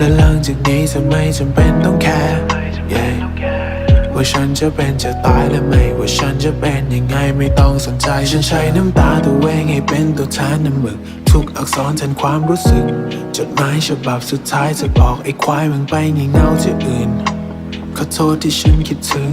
และหลังจากนี้จะไม่จำเป็นต้องแคร์ Yeah ว่าฉันจะเป็นจะตายและไม่ว่าฉันจะเป็นยังไงไม่ต้องสนใจ ฉันใช้น้ำตาตัวเองให้เป็นตัวแทนน้ำมึก ทุกอักษรแทนความรู้สึก จดหมายฉบับสุดท้ายจะบอกไอ้ควายมึงไปงี่เง่าที่อื่น ขอโทษที่ฉันคิดถึง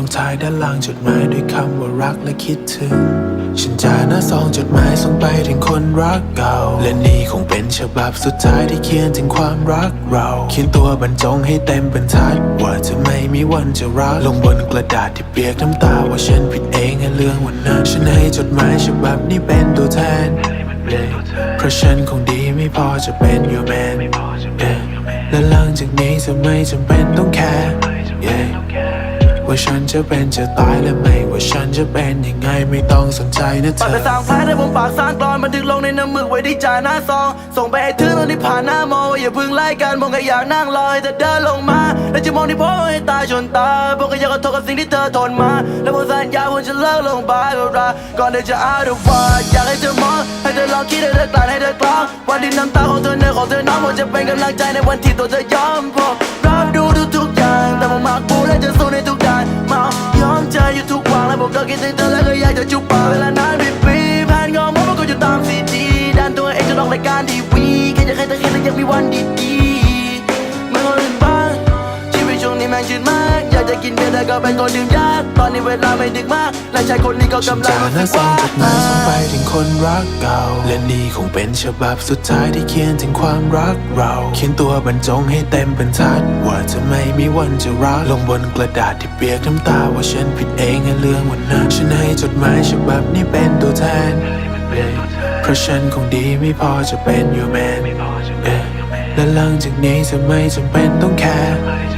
ลงท้ายด้านล่างจดหมายด้วยคำว่ารักและคิดถึง ฉันจะหน้าซองจดหมายส่งไปถึงคนรักเก่า และนี่คงเป็นฉบับสุดท้ายที่เขียนถึงความรักเรา เขียนตัวบรรจงให้เต็มบรรทัด ว่าจะไม่มีวันจะรัก ลงบนกระดาษที่เปียกน้ำตาว่าฉันผิดเองในเรื่องวันนั้น ฉันให้จดหมายฉบับนี้เป็นตัวแทน เพราะฉันคงดีไม่พอจะเป็น your man และหลังจากนี้จะไม่จำเป็นต้องแคร์ ว่าฉันจะเป็นจะตายและไม่ ว่าฉันจะเป็นยังไงไม่ต้องสนใจนะเธอปัดอไปสร้างแผลในบนปากสร้างกรอนบันทึกลงในน้ำมือไว้ที่จ่ายหน้าซอง ส่งไปให้ถึงตอนที่ผ่านหน้ามออย่าเพึ่งไล่กันมองก็อยากนั่งรอให้เธอเดินลงมา แล้วจะมองที่พ่อให้ตายจนตายบอกก็อยากขอโทษกับสิ่งที่เธอทนมา แล้วผมสัญญาว่าจะเลิกลงบายกับรักก่อนที่จะอาดว่าอยากให้เธอมองให้เธอลองคิดให้เธอกลั่นให้เธอกลองวันที่น้ำตาของเธอเนื้อของเธอน้องผมจะเป็นกำลังใจในวันที่ตัวเธอยอมพอ วันและผมก็คิดเธอแล้วก็อยากจะจุบปากเวลานานเป็นปีผ่านงอมมันก็อยู่ตามซีดีดันตัวเองจนออกรายการทีวีแค่อยากให้เธอเห็นและยังมีวันดีๆไม่คนอื่นบ้างชีวิตช่วงนี้แม่งชืดมาก จะกินเบียร์แต่ก็เป็นคนดื่มยากตอนนี้เวลาไม่ดึกมาก และชายคนนี้ก็กำลังจากรู้หสึน้ากซอว่างจดหมายส่งไปถึงคนรักเก่า และนี่คงเป็นฉบับสุดท้ายที่เขียนถึงความรักเรา เขียนตัวบรรจงให้เต็มบรรทัด ว่าจะไม่มีวันจะรักลงบนกระดาษที่เปียกน้ำตาว่าฉันผิดเองในเรื่องวันนั้นฉันให้จดหมายฉบับนี้เป็นตัวแทน เพราะฉันคงดีไม่พอจะเป็น your man yeah และหลังจากนี้จะไม่จำเป็นต้องแคร์ yeah